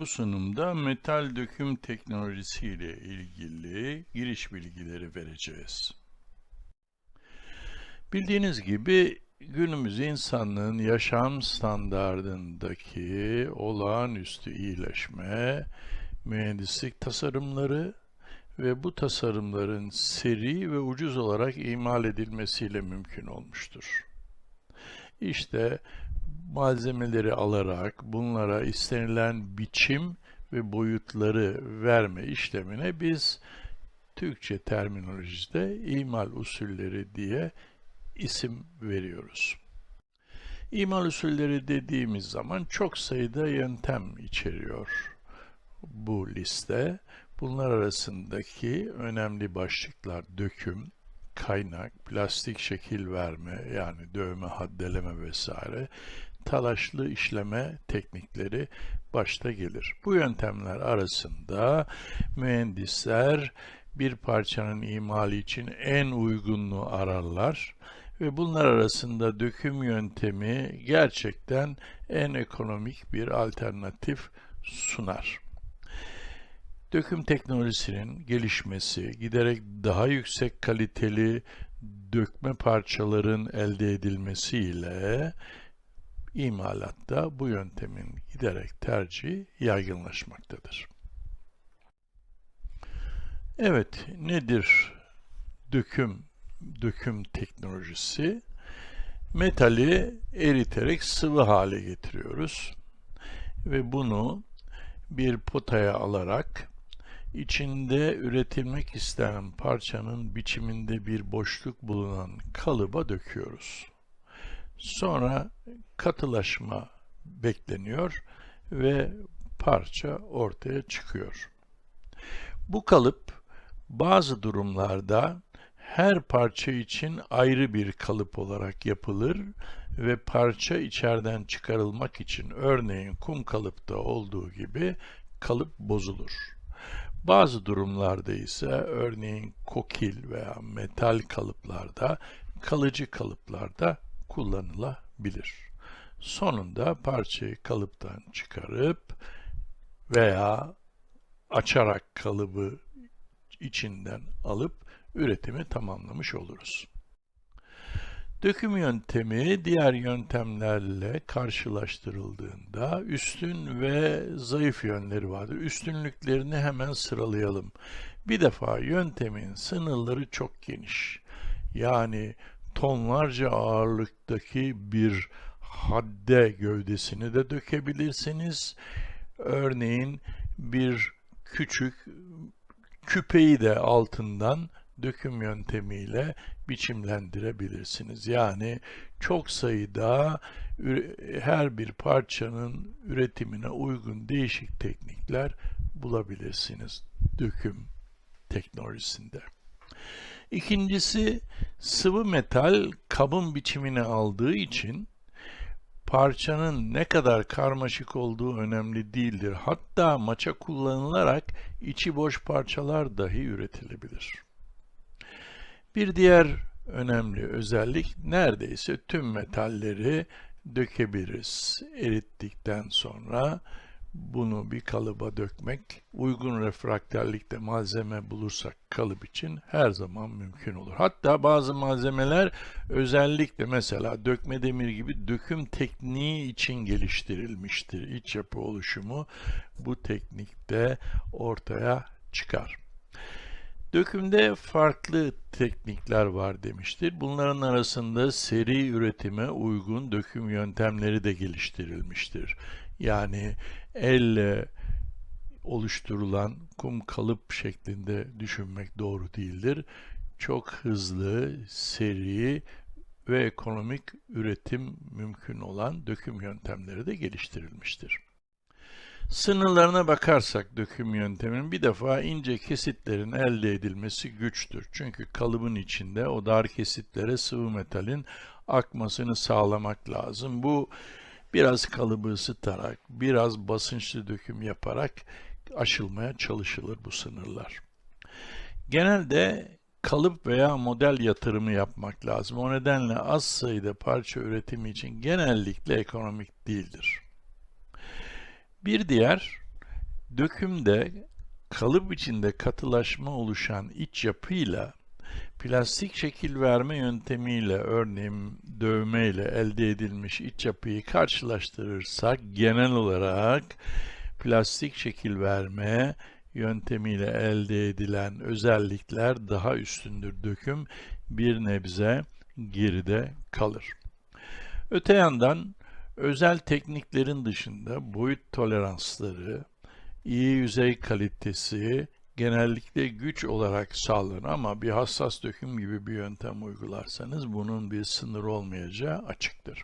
Bu sunumda metal döküm teknolojisi ile ilgili giriş bilgileri vereceğiz. Bildiğiniz gibi günümüz insanlığın yaşam standardındaki olağanüstü iyileşme, mühendislik tasarımları ve bu tasarımların seri ve ucuz olarak imal edilmesiyle mümkün olmuştur. İşte malzemeleri alarak bunlara istenilen biçim ve boyutları verme işlemine biz Türkçe terminolojide imal usulleri diye isim veriyoruz. İmal usulleri dediğimiz zaman çok sayıda yöntem içeriyor bu liste. Bunlar arasındaki önemli başlıklar döküm, kaynak, plastik şekil verme yani dövme, haddeleme vesaire, talaşlı işleme teknikleri başta gelir. Bu yöntemler arasında mühendisler bir parçanın imali için en uygunluğu ararlar ve bunlar arasında döküm yöntemi gerçekten en ekonomik bir alternatif sunar. Döküm teknolojisinin gelişmesi, giderek daha yüksek kaliteli dökme parçaların elde edilmesiyle imalatta bu yöntemin giderek tercihi yaygınlaşmaktadır. Evet, nedir döküm döküm teknolojisi? Metali eriterek sıvı hale getiriyoruz ve bunu bir potaya alarak içinde üretilmek istenen parçanın biçiminde bir boşluk bulunan kalıba döküyoruz. Sonra katılaşma bekleniyor ve parça ortaya çıkıyor. Bu kalıp bazı durumlarda her parça için ayrı bir kalıp olarak yapılır ve parça içeriden çıkarılmak için örneğin kum kalıpta olduğu gibi kalıp bozulur. Bazı durumlarda ise örneğin kokil veya metal kalıplarda kalıcı kalıplarda kullanılabilir. Sonunda parçayı kalıptan çıkarıp veya açarak kalıbı içinden alıp üretimi tamamlamış oluruz. Döküm yöntemi diğer yöntemlerle karşılaştırıldığında üstün ve zayıf yönleri vardır. Üstünlüklerini hemen sıralayalım. Bir defa yöntemin sınırları çok geniş. Yani tonlarca ağırlıktaki bir hadde gövdesini de dökebilirsiniz. Örneğin bir küçük küpeyi de altından döküm yöntemiyle biçimlendirebilirsiniz. Yani çok sayıda her bir parçanın üretimine uygun değişik teknikler bulabilirsiniz döküm teknolojisinde. İkincisi sıvı metal kabın biçimini aldığı için parçanın ne kadar karmaşık olduğu önemli değildir. Hatta maça kullanılarak içi boş parçalar dahi üretilebilir. Bir diğer önemli özellik neredeyse tüm metalleri dökebiliriz. Erittikten sonra bunu bir kalıba dökmek, uygun refrakterlikte malzeme bulursak kalıp için her zaman mümkün olur. Hatta bazı malzemeler özellikle mesela dökme demir gibi döküm tekniği için geliştirilmiştir. İç yapı oluşumu bu teknikte ortaya çıkar. Dökümde farklı teknikler var demiştir. Bunların arasında seri üretime uygun döküm yöntemleri de geliştirilmiştir. Yani elle oluşturulan kum kalıp şeklinde düşünmek doğru değildir. Çok hızlı, seri ve ekonomik üretim mümkün olan döküm yöntemleri de geliştirilmiştir. Sınırlarına bakarsak döküm yönteminin bir defa ince kesitlerin elde edilmesi güçtür. Çünkü kalıbın içinde o dar kesitlere sıvı metalin akmasını sağlamak lazım. Bu biraz kalıbı ısıtarak, biraz basınçlı döküm yaparak aşılmaya çalışılır bu sınırlar. Genelde kalıp veya model yatırımı yapmak lazım. O nedenle az sayıda parça üretimi için genellikle ekonomik değildir. Bir diğer Dökümde kalıp içinde katılaşma oluşan iç yapıyla plastik şekil verme yöntemiyle örneğin dövmeyle elde edilmiş iç yapıyı karşılaştırırsak genel olarak plastik şekil verme yöntemiyle elde edilen özellikler daha üstündür. Döküm bir nebze geride kalır. Öte yandan özel tekniklerin dışında boyut toleransları, iyi yüzey kalitesi genellikle güç olarak sağlanır ama bir hassas döküm gibi bir yöntem uygularsanız bunun bir sınır olmayacağı açıktır.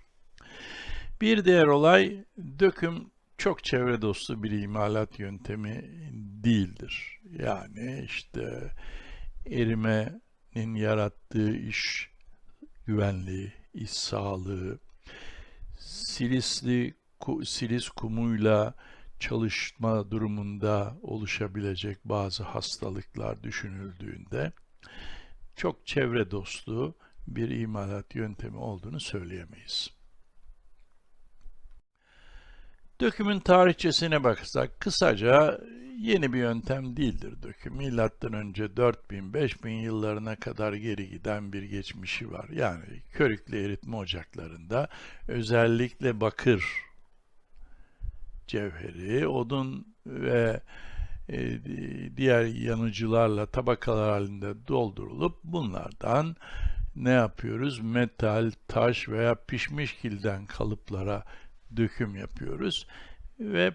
Bir diğer olay döküm çok çevre dostu bir imalat yöntemi değildir. Yani işte erimenin yarattığı iş güvenliği, iş sağlığı, silisli silis kumuyla çalışma durumunda oluşabilecek bazı hastalıklar düşünüldüğünde çok çevre dostu bir imalat yöntemi olduğunu söyleyemeyiz. Dökümün tarihçesine bakarsak kısaca yeni bir yöntem değildir döküm. Milattan önce 4000-5000 yıllarına kadar geri giden bir geçmişi var. Yani körüklü eritme ocaklarında özellikle bakır cevheri, odun ve e, diğer yanıcılarla tabakalar halinde doldurulup bunlardan ne yapıyoruz? Metal, taş veya pişmiş kilden kalıplara döküm yapıyoruz ve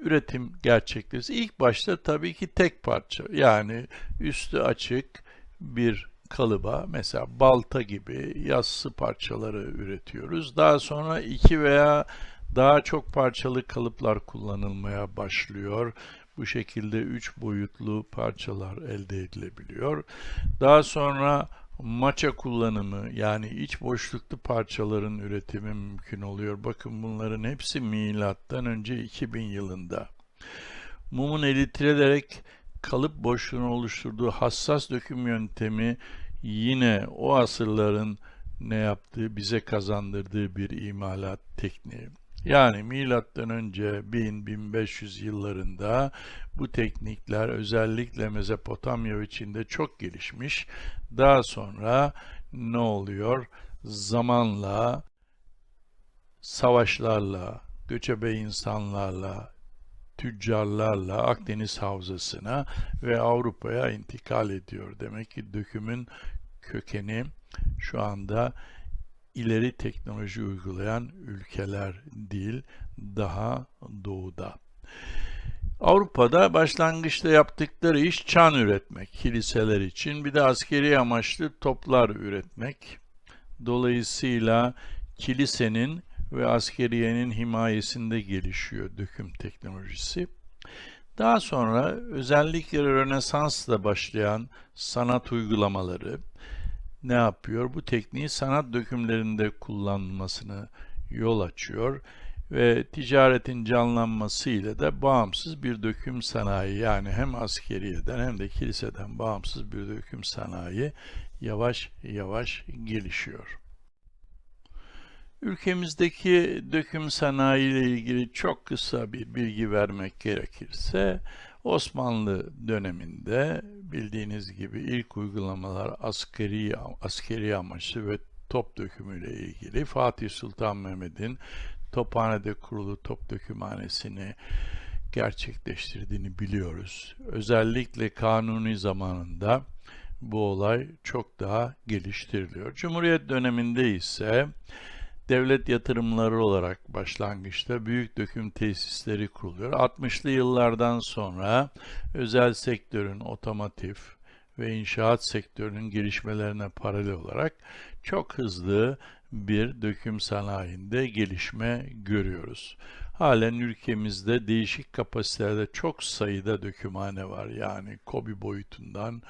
üretim gerçekleşir. İlk başta tabii ki tek parça yani üstü açık bir kalıba mesela balta gibi yassı parçaları üretiyoruz. Daha sonra iki veya daha çok parçalı kalıplar kullanılmaya başlıyor. Bu şekilde üç boyutlu parçalar elde edilebiliyor. Daha sonra maça kullanımı yani iç boşluklu parçaların üretimi mümkün oluyor. Bakın bunların hepsi milattan önce 2000 yılında. Mumun eritrilerek kalıp boşluğunu oluşturduğu hassas döküm yöntemi yine o asırların ne yaptığı bize kazandırdığı bir imalat tekniği. Yani milattan önce 1000-1500 yıllarında bu teknikler özellikle Mezopotamya içinde çok gelişmiş. Daha sonra ne oluyor? Zamanla, savaşlarla, göçebe insanlarla, tüccarlarla Akdeniz Havzası'na ve Avrupa'ya intikal ediyor. Demek ki dökümün kökeni şu anda ileri teknoloji uygulayan ülkeler değil, daha doğuda. Avrupa'da başlangıçta yaptıkları iş çan üretmek, kiliseler için bir de askeri amaçlı toplar üretmek. Dolayısıyla kilisenin ve askeriyenin himayesinde gelişiyor döküm teknolojisi. Daha sonra özellikle Rönesans'la başlayan sanat uygulamaları, ne yapıyor? Bu tekniği sanat dökümlerinde kullanılmasını yol açıyor ve ticaretin canlanmasıyla da bağımsız bir döküm sanayi yani hem askeriyeden hem de kiliseden bağımsız bir döküm sanayi yavaş yavaş gelişiyor. Ülkemizdeki döküm sanayi ile ilgili çok kısa bir bilgi vermek gerekirse Osmanlı döneminde bildiğiniz gibi ilk uygulamalar askeri askeri amaçlı ve top dökümüyle ilgili Fatih Sultan Mehmet'in Tophane'de kurulu top dökümhanesini gerçekleştirdiğini biliyoruz. Özellikle kanuni zamanında bu olay çok daha geliştiriliyor. Cumhuriyet döneminde ise devlet yatırımları olarak başlangıçta büyük döküm tesisleri kuruluyor. 60'lı yıllardan sonra özel sektörün otomotiv ve inşaat sektörünün gelişmelerine paralel olarak çok hızlı bir döküm sanayinde gelişme görüyoruz. Halen ülkemizde değişik kapasitelerde çok sayıda dökümhane var. Yani kobi boyutundan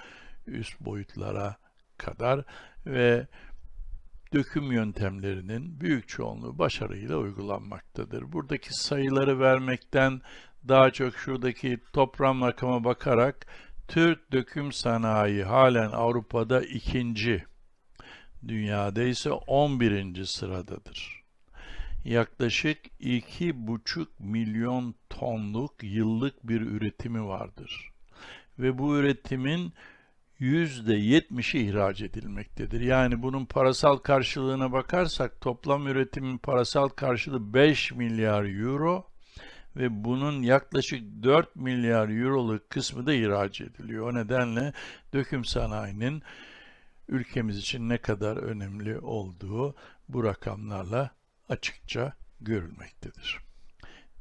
üst boyutlara kadar ve döküm yöntemlerinin büyük çoğunluğu başarıyla uygulanmaktadır. Buradaki sayıları vermekten daha çok şuradaki toplam rakama bakarak Türk döküm sanayi halen Avrupa'da ikinci, dünyada ise 11. sıradadır. yaklaşık 2,5 milyon tonluk yıllık bir üretimi vardır. Ve bu üretimin %70'i ihraç edilmektedir. Yani bunun parasal karşılığına bakarsak toplam üretimin parasal karşılığı 5 milyar euro ve bunun yaklaşık 4 milyar euroluk kısmı da ihraç ediliyor. O nedenle döküm sanayinin ülkemiz için ne kadar önemli olduğu bu rakamlarla açıkça görülmektedir.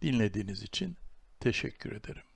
Dinlediğiniz için teşekkür ederim.